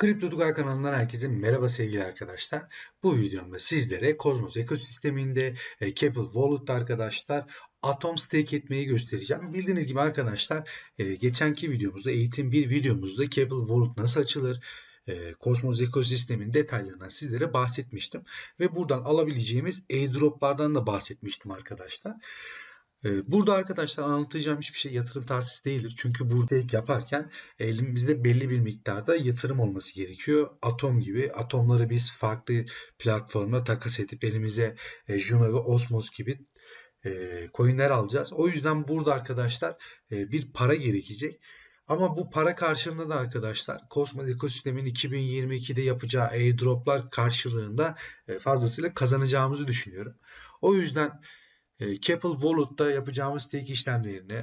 Kripto Tugay kanalından herkese merhaba sevgili arkadaşlar. Bu videomda sizlere Cosmos ekosisteminde e, Keppel Wallet'ta arkadaşlar Atom stake etmeyi göstereceğim. Bildiğiniz gibi arkadaşlar e, geçenki videomuzda eğitim bir videomuzda Keppel Wallet nasıl açılır, e, Cosmos ekosistemin detaylarından sizlere bahsetmiştim. Ve buradan alabileceğimiz airdroplardan da bahsetmiştim arkadaşlar. Ee, burada arkadaşlar anlatacağım hiçbir şey yatırım tavsiyesi değildir. Çünkü burada ilk yaparken elimizde belli bir miktarda yatırım olması gerekiyor. Atom gibi atomları biz farklı platformda takas edip elimize e, Juno ve Osmos gibi e, coinler alacağız. O yüzden burada arkadaşlar e, bir para gerekecek. Ama bu para karşılığında da arkadaşlar Cosmos ekosistemin 2022'de yapacağı airdroplar karşılığında fazlasıyla kazanacağımızı düşünüyorum. O yüzden e, Keppel Wallet'ta yapacağımız stake işlemlerini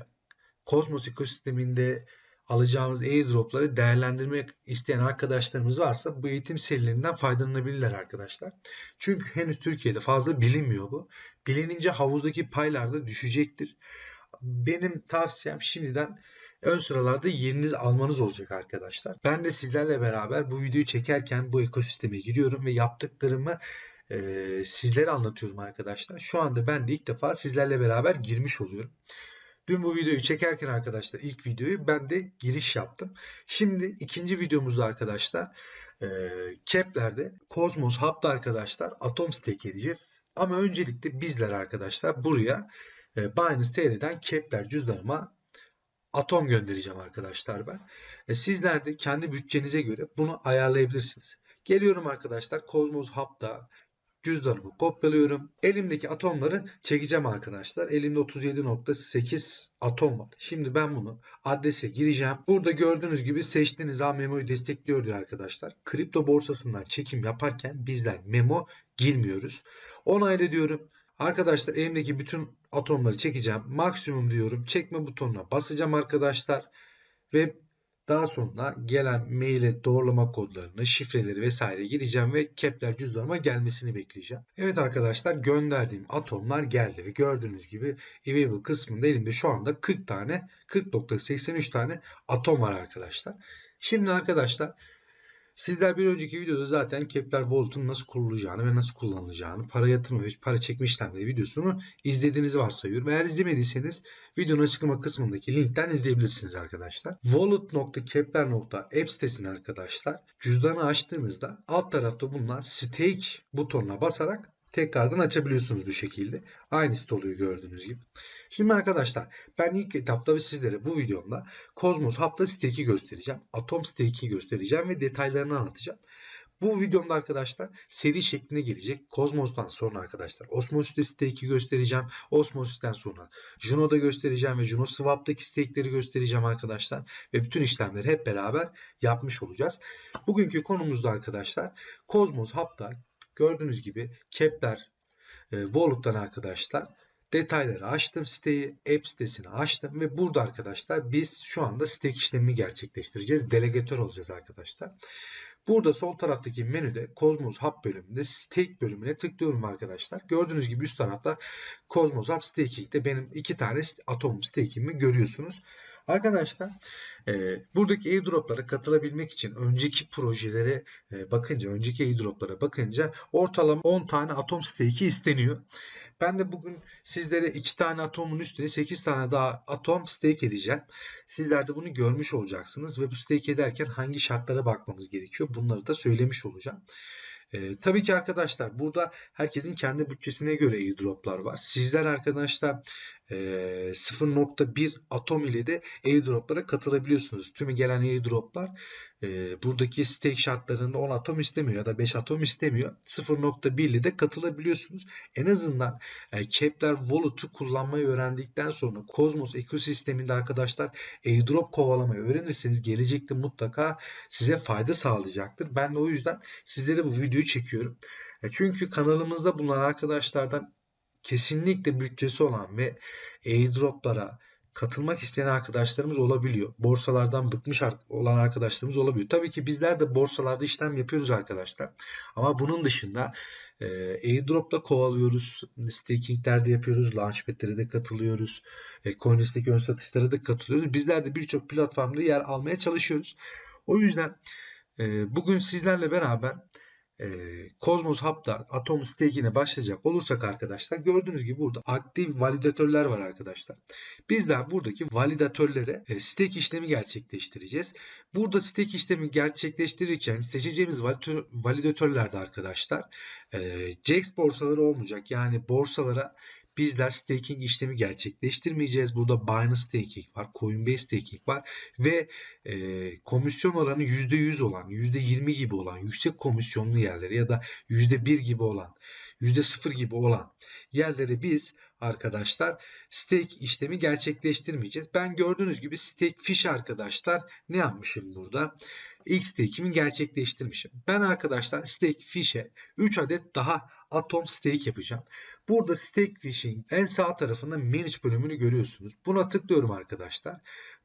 Cosmos ekosisteminde alacağımız airdropları değerlendirmek isteyen arkadaşlarımız varsa bu eğitim serilerinden faydalanabilirler arkadaşlar. Çünkü henüz Türkiye'de fazla bilinmiyor bu. Bilinince havuzdaki paylar da düşecektir. Benim tavsiyem şimdiden ön sıralarda yeriniz almanız olacak arkadaşlar. Ben de sizlerle beraber bu videoyu çekerken bu ekosisteme giriyorum ve yaptıklarımı e, sizlere anlatıyorum arkadaşlar. Şu anda ben de ilk defa sizlerle beraber girmiş oluyorum. Dün bu videoyu çekerken arkadaşlar ilk videoyu ben de giriş yaptım. Şimdi ikinci videomuzda arkadaşlar e, Kepler'de Cosmos Hub'da arkadaşlar Atom Stake edeceğiz. Ama öncelikle bizler arkadaşlar buraya e, Binance TL'den Kepler cüzdanıma atom göndereceğim arkadaşlar ben. E, sizler de kendi bütçenize göre bunu ayarlayabilirsiniz. Geliyorum arkadaşlar Cosmos Hub'da cüzdanımı kopyalıyorum. Elimdeki atomları çekeceğim arkadaşlar. Elimde 37.8 atom var. Şimdi ben bunu adrese gireceğim. Burada gördüğünüz gibi seçtiğiniz an memoyu destekliyor diyor arkadaşlar. Kripto borsasından çekim yaparken bizler memo girmiyoruz. Onayla diyorum. Arkadaşlar elimdeki bütün atomları çekeceğim. Maksimum diyorum. Çekme butonuna basacağım arkadaşlar. Ve daha sonra gelen maile doğrulama kodlarını, şifreleri vesaire gireceğim ve Kepler cüzdanıma gelmesini bekleyeceğim. Evet arkadaşlar gönderdiğim atomlar geldi ve gördüğünüz gibi available kısmında elimde şu anda 40 tane 40.83 tane atom var arkadaşlar. Şimdi arkadaşlar Sizler bir önceki videoda zaten Kepler Volt'un nasıl kurulacağını ve nasıl kullanılacağını, para yatırma ve para çekme işlemleri videosunu izlediğinizi varsayıyorum. Eğer izlemediyseniz videonun açıklama kısmındaki linkten izleyebilirsiniz arkadaşlar. Wallet.kepler.app sitesini arkadaşlar cüzdanı açtığınızda alt tarafta bulunan stake butonuna basarak tekrardan açabiliyorsunuz bu şekilde. Aynı site oluyor gördüğünüz gibi. Şimdi arkadaşlar ben ilk etapta ve sizlere bu videomda Cosmos Hub'da stake'i göstereceğim. Atom stake'i göstereceğim ve detaylarını anlatacağım. Bu videomda arkadaşlar seri şeklinde gelecek. Cosmos'tan sonra arkadaşlar Osmosis'te stake'i göstereceğim. Osmosis'ten sonra Juno'da göstereceğim ve Juno Swap'taki stake'leri göstereceğim arkadaşlar. Ve bütün işlemleri hep beraber yapmış olacağız. Bugünkü konumuzda arkadaşlar Cosmos Hub'da gördüğünüz gibi Kepler e, Wallet'tan arkadaşlar detayları açtım siteyi, app sitesini açtım ve burada arkadaşlar biz şu anda stake işlemi gerçekleştireceğiz. Delegatör olacağız arkadaşlar. Burada sol taraftaki menüde Cosmos Hub bölümünde stake bölümüne tıklıyorum arkadaşlar. Gördüğünüz gibi üst tarafta Cosmos Hub Staking'de benim iki tane atom staking'imi görüyorsunuz. Arkadaşlar e, buradaki airdroplara katılabilmek için önceki projelere e, bakınca, önceki airdroplara bakınca ortalama 10 tane atom stake'i isteniyor. Ben de bugün sizlere 2 tane atomun üstüne 8 tane daha atom stake edeceğim. Sizler de bunu görmüş olacaksınız ve bu stake ederken hangi şartlara bakmamız gerekiyor bunları da söylemiş olacağım. E, tabii ki arkadaşlar burada herkesin kendi bütçesine göre airdroplar var. Sizler arkadaşlar 0.1 atom ile de airdroplara katılabiliyorsunuz. Tümü gelen airdroplar e, buradaki stake şartlarında 10 atom istemiyor ya da 5 atom istemiyor. 0.1 ile de katılabiliyorsunuz. En azından e, Kepler Wallet'u kullanmayı öğrendikten sonra Cosmos ekosisteminde arkadaşlar airdrop kovalamayı öğrenirseniz gelecekte mutlaka size fayda sağlayacaktır. Ben de o yüzden sizlere bu videoyu çekiyorum. E, çünkü kanalımızda bulunan arkadaşlardan kesinlikle bütçesi olan ve airdroplara katılmak isteyen arkadaşlarımız olabiliyor. Borsalardan bıkmış olan arkadaşlarımız olabiliyor. Tabii ki bizler de borsalarda işlem yapıyoruz arkadaşlar. Ama bunun dışında e, airdrop'ta kovalıyoruz. Stakinglerde yapıyoruz. Launchpad'lere de katılıyoruz. E, CoinList'teki ön satışlara da katılıyoruz. Bizler de birçok platformda yer almaya çalışıyoruz. O yüzden Ee, bugün sizlerle beraber e, Cosmos Hub'da Atom Stake'ine başlayacak olursak arkadaşlar gördüğünüz gibi burada aktif validatörler var arkadaşlar. Bizler buradaki validatörlere e, stake işlemi gerçekleştireceğiz. Burada stake işlemi gerçekleştirirken seçeceğimiz validatör, validatörlerde arkadaşlar e, JAX borsaları olmayacak. Yani borsalara bizler staking işlemi gerçekleştirmeyeceğiz. Burada Binance Staking var, Coinbase Staking var ve e, komisyon oranı %100 olan, %20 gibi olan yüksek komisyonlu yerleri ya da %1 gibi olan, %0 gibi olan yerleri biz arkadaşlar stake işlemi gerçekleştirmeyeceğiz. Ben gördüğünüz gibi stake fish arkadaşlar ne yapmışım burada? ilk stake'imi gerçekleştirmişim. Ben arkadaşlar stake fish'e 3 adet daha atom stake yapacağım. Burada stake fish'in en sağ tarafında manage bölümünü görüyorsunuz. Buna tıklıyorum arkadaşlar.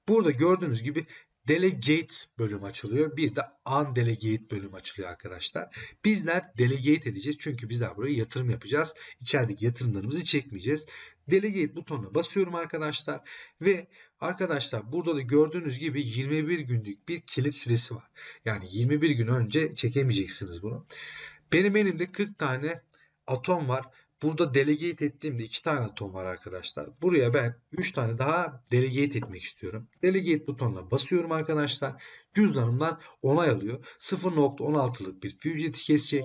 Burada gördüğünüz gibi Delegate bölüm açılıyor. Bir de Undelegate bölüm açılıyor arkadaşlar. Bizler delegate edeceğiz. Çünkü bizler buraya yatırım yapacağız. İçerideki yatırımlarımızı çekmeyeceğiz. Delegate butonuna basıyorum arkadaşlar. Ve arkadaşlar burada da gördüğünüz gibi 21 günlük bir kilit süresi var. Yani 21 gün önce çekemeyeceksiniz bunu. Benim elimde 40 tane atom var. Burada delegate ettiğimde 2 tane atom var arkadaşlar. Buraya ben 3 tane daha delegate etmek istiyorum. Delegate butonuna basıyorum arkadaşlar. Cüzdanımdan onay alıyor. 0.16'lık bir ücreti kesecek.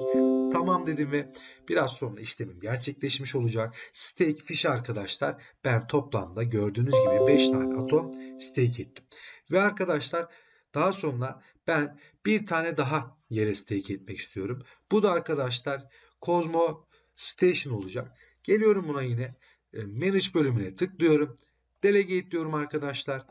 Tamam dedim ve biraz sonra işlemim gerçekleşmiş olacak. Stake fish arkadaşlar ben toplamda gördüğünüz gibi 5 tane atom stake ettim. Ve arkadaşlar daha sonra ben bir tane daha yere stake etmek istiyorum. Bu da arkadaşlar Cosmo Station olacak. Geliyorum buna yine e, Manage bölümüne tıklıyorum. Delegate diyorum arkadaşlar.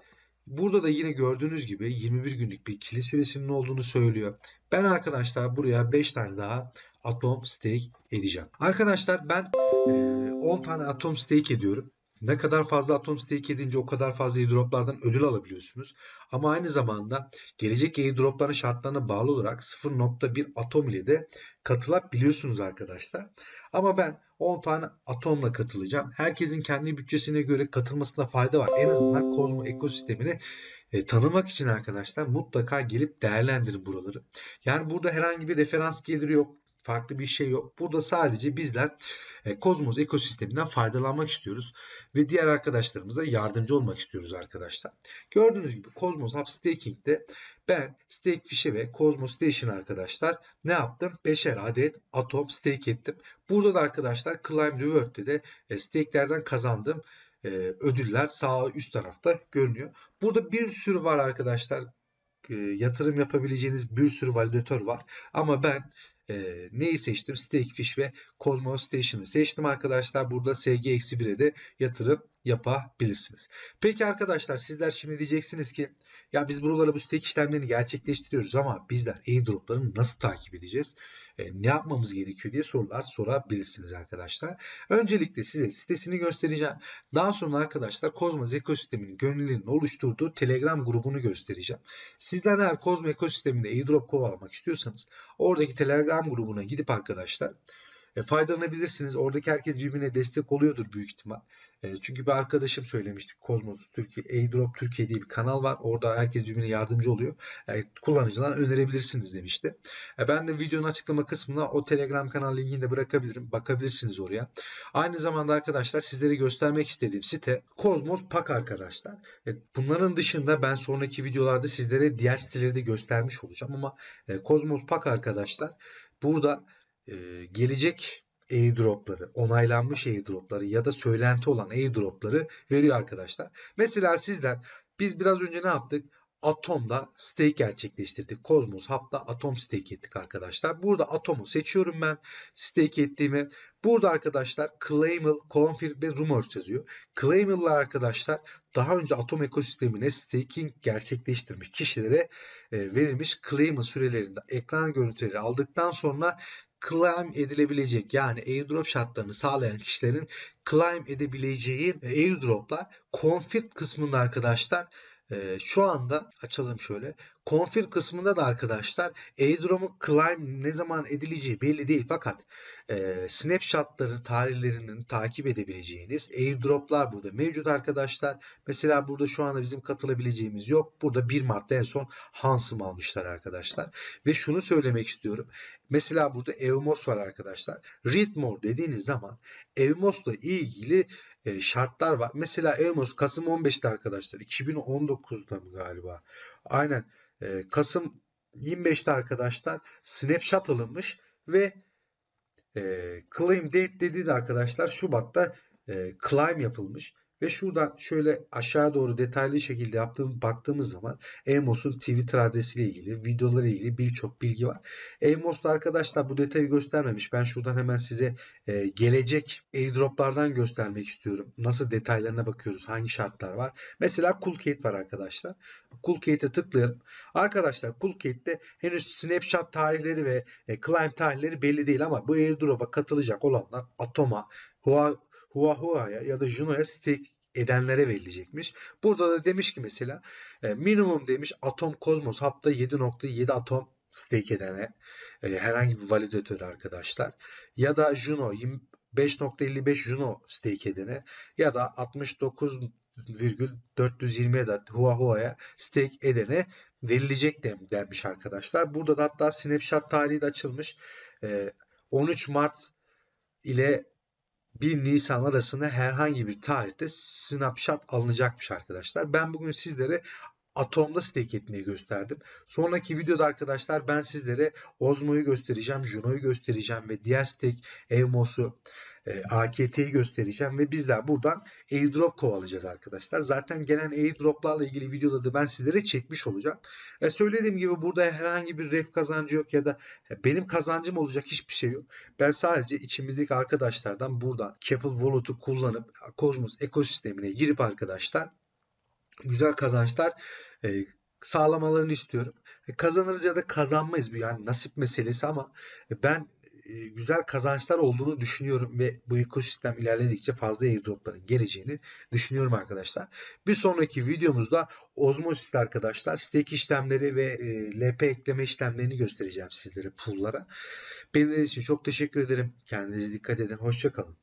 Burada da yine gördüğünüz gibi 21 günlük bir kilit süresinin olduğunu söylüyor. Ben arkadaşlar buraya 5 tane daha atom stake edeceğim. Arkadaşlar ben 10 e, tane atom stake ediyorum. Ne kadar fazla atom stake edince o kadar fazla airdroplardan ödül alabiliyorsunuz. Ama aynı zamanda gelecek airdropların şartlarına bağlı olarak 0.1 atom ile de katılabiliyorsunuz arkadaşlar. Ama ben 10 tane atomla katılacağım. Herkesin kendi bütçesine göre katılmasında fayda var. En azından Kozmo ekosistemini e, tanımak için arkadaşlar mutlaka gelip değerlendirin buraları. Yani burada herhangi bir referans geliri yok farklı bir şey yok. Burada sadece bizler e, Kozmos ekosisteminden faydalanmak istiyoruz ve diğer arkadaşlarımıza yardımcı olmak istiyoruz arkadaşlar. Gördüğünüz gibi Cosmos Hub Staking'de ben Stakefish'e ve Cosmos Station arkadaşlar ne yaptım? 5'er adet atom stake ettim. Burada da arkadaşlar Climb Reward'de de e, stake'lerden kazandığım e, ödüller sağ üst tarafta görünüyor. Burada bir sürü var arkadaşlar. E, yatırım yapabileceğiniz bir sürü validatör var. Ama ben e, neyi seçtim? Stakefish ve Cosmos Station'ı seçtim arkadaşlar. Burada SG-1'e de yatırım yapabilirsiniz. Peki arkadaşlar sizler şimdi diyeceksiniz ki ya biz buralara bu stake işlemlerini gerçekleştiriyoruz ama bizler airdroplarını nasıl takip edeceğiz? E, ne yapmamız gerekiyor diye sorular sorabilirsiniz arkadaşlar. Öncelikle size sitesini göstereceğim. Daha sonra arkadaşlar Cosmos ekosisteminin gönüllülerinin oluşturduğu Telegram grubunu göstereceğim. Sizler eğer Cosmos ekosisteminde airdrop kovalamak istiyorsanız oradaki Telegram grubuna gidip arkadaşlar e, faydalanabilirsiniz. Oradaki herkes birbirine destek oluyordur büyük ihtimal. E, çünkü bir arkadaşım söylemişti. Kozmos Türkiye, Airdrop Türkiye diye bir kanal var. Orada herkes birbirine yardımcı oluyor. Yani kullanıcılara önerebilirsiniz demişti. E, ben de videonun açıklama kısmına o Telegram kanal linkini de bırakabilirim. Bakabilirsiniz oraya. Aynı zamanda arkadaşlar sizlere göstermek istediğim site Kozmos Pak arkadaşlar. E, bunların dışında ben sonraki videolarda sizlere diğer siteleri de göstermiş olacağım ama e, Pak arkadaşlar burada e, gelecek airdropları, onaylanmış airdropları ya da söylenti olan airdropları veriyor arkadaşlar. Mesela sizler biz biraz önce ne yaptık? Atom'da stake gerçekleştirdik. Cosmos Hub'da Atom stake ettik arkadaşlar. Burada Atom'u seçiyorum ben stake ettiğimi. Burada arkadaşlar Claimable, Confirm ve Rumors yazıyor. Claimable'lar arkadaşlar daha önce Atom ekosistemine staking gerçekleştirmiş kişilere e, verilmiş claim sürelerinde ekran görüntüleri aldıktan sonra claim edilebilecek yani airdrop şartlarını sağlayan kişilerin claim edebileceği airdroplar config kısmında arkadaşlar e, şu anda açalım şöyle Config kısmında da arkadaşlar airdrop'un claim ne zaman edileceği belli değil fakat e, snapshotları tarihlerinin takip edebileceğiniz airdroplar burada mevcut arkadaşlar. Mesela burada şu anda bizim katılabileceğimiz yok. Burada 1 Mart'ta en son Hansım almışlar arkadaşlar. Ve şunu söylemek istiyorum. Mesela burada Evmos var arkadaşlar. Read dediğiniz zaman Evmos'la ilgili e, şartlar var. Mesela Evmos Kasım 15'te arkadaşlar. 2019'da mı galiba? Aynen. E, Kasım 25'te arkadaşlar snapshot alınmış ve e, claim date dediği de arkadaşlar Şubat'ta e, claim yapılmış. Ve şuradan şöyle aşağı doğru detaylı şekilde yaptığım baktığımız zaman Emos'un Twitter adresiyle ilgili, videoları ilgili birçok bilgi var. Emos'ta arkadaşlar bu detayı göstermemiş. Ben şuradan hemen size e, gelecek airdroplardan göstermek istiyorum. Nasıl detaylarına bakıyoruz, hangi şartlar var. Mesela Coolcate var arkadaşlar. Coolcate'e tıklayalım. Arkadaşlar Coolcate'de henüz snapshot tarihleri ve e, climb tarihleri belli değil ama bu airdrop'a katılacak olanlar Atom'a, Hua Huahua'ya ya da Juno'ya stake edenlere verilecekmiş. Burada da demiş ki mesela e, minimum demiş Atom Cosmos Hub'da 7.7 atom stake edene e, herhangi bir validatör arkadaşlar ya da Juno 5.55 Juno stake edene ya da 69,420 adet Huahua'ya stake edene verilecek denmiş arkadaşlar. Burada da hatta snapshot tarihi de açılmış. E, 13 Mart ile 1 Nisan arasında herhangi bir tarihte snapshot alınacakmış arkadaşlar. Ben bugün sizlere Atom'da stake etmeyi gösterdim. Sonraki videoda arkadaşlar ben sizlere Osmo'yu göstereceğim, Juno'yu göstereceğim ve diğer stake Evmos'u, e, AKT'yi göstereceğim ve bizler buradan airdrop kovalayacağız arkadaşlar. Zaten gelen airdroplarla ilgili videoda da ben sizlere çekmiş olacağım. E, söylediğim gibi burada herhangi bir ref kazancı yok ya da benim kazancım olacak hiçbir şey yok. Ben sadece içimizdeki arkadaşlardan buradan Keppel Wallet'u kullanıp Cosmos ekosistemine girip arkadaşlar güzel kazançlar e, sağlamalarını istiyorum. E, kazanırız ya da kazanmayız. Bu yani nasip meselesi ama ben e, güzel kazançlar olduğunu düşünüyorum ve bu ekosistem ilerledikçe fazla airdropların geleceğini düşünüyorum arkadaşlar. Bir sonraki videomuzda Osmosis arkadaşlar stake işlemleri ve e, LP ekleme işlemlerini göstereceğim sizlere pool'lara. Benim için çok teşekkür ederim. Kendinize dikkat edin. Hoşçakalın.